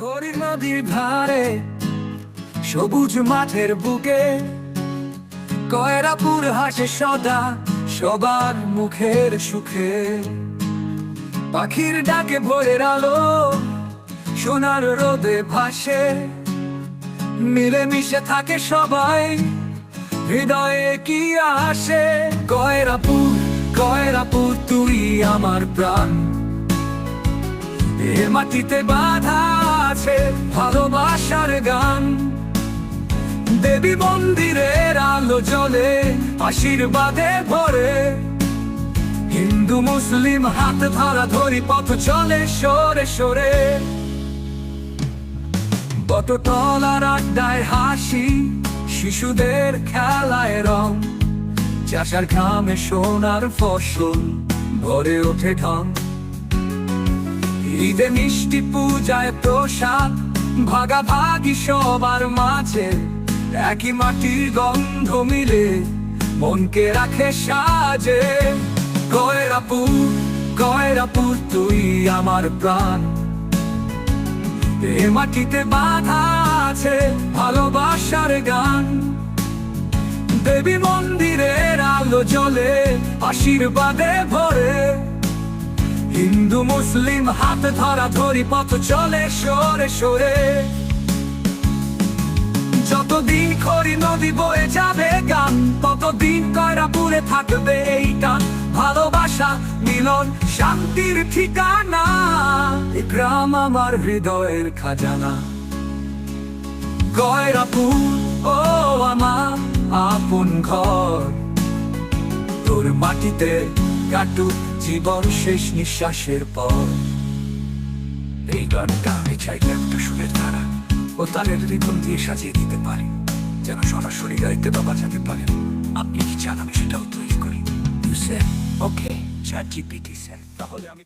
খড়ি নদীর ধারে, সবুজ মাঠের বুকে। কয়রাপুর হাসে সদা সবার মুখের সুখে। পাখির ডাকে ভোরের আলো সোনার রোদে ভাসে। মিলেমিশে থাকে সবাই, হৃদয়ে কি আসে? কয়রাপুর কয়রাপুর, তুই আমার প্রাণ। এ মাটিতে বাধা আছে ভালোবাসার গান। দেবী মন্দিরের আলো জ্বলে, আশীর্বাদে ভরে। হিন্দু, মুসলিম, হাত ধরা ধরি, পথ চলে, সরে সরে। বটতলার আড্ডায় হাসি, শিশুদের খেলায় রং। চাষার ঘামে সোনার ফসল ভরে ওঠে ঢং। ঈদে মিষ্টি পূজায় প্রসাদ, ভাগাভাগি সবার মাঝে। একই মাটির গন্ধ মিলে মনকে রাখে সাজে। কয়রাপুর কয়রাপুর তুই আমার প্রাণ। এ মাটিতে বাধা আছে ভালোবাসার গান। দেবী মন্দিরের আলো জ্বলে, আশীর্বাদে ভরে। হিন্দু, মুসলিম, হাত ধরা ধরি পথ চলে সরে সরে যতদিন খড়ি নদী বয়ে যাবে গান, ততদিন কয়রাপুরে থাকবে এই টান ভালোবাসা, মিলন, শান্তির ঠিকানা গ্রাম আমার হৃদয়ের খাজানা। কয়রাপুর ও আমার আপন ঘর, তোর মাটিতে কাটুক জীবন শেষ নিঃশ্বাসের পর। এই গানটা আমি চাইলে একটা সুরের ধারা ও তাদের রিপন দিয়ে সাজিয়ে দিতে পারি। যেন সরাসরি গাইতে বা বাজাতে পারে। আপনি কি চান আমি সেটাও তৈরি করি? ওকে চ্যাট জিপিটি স্যার তাহলে আমি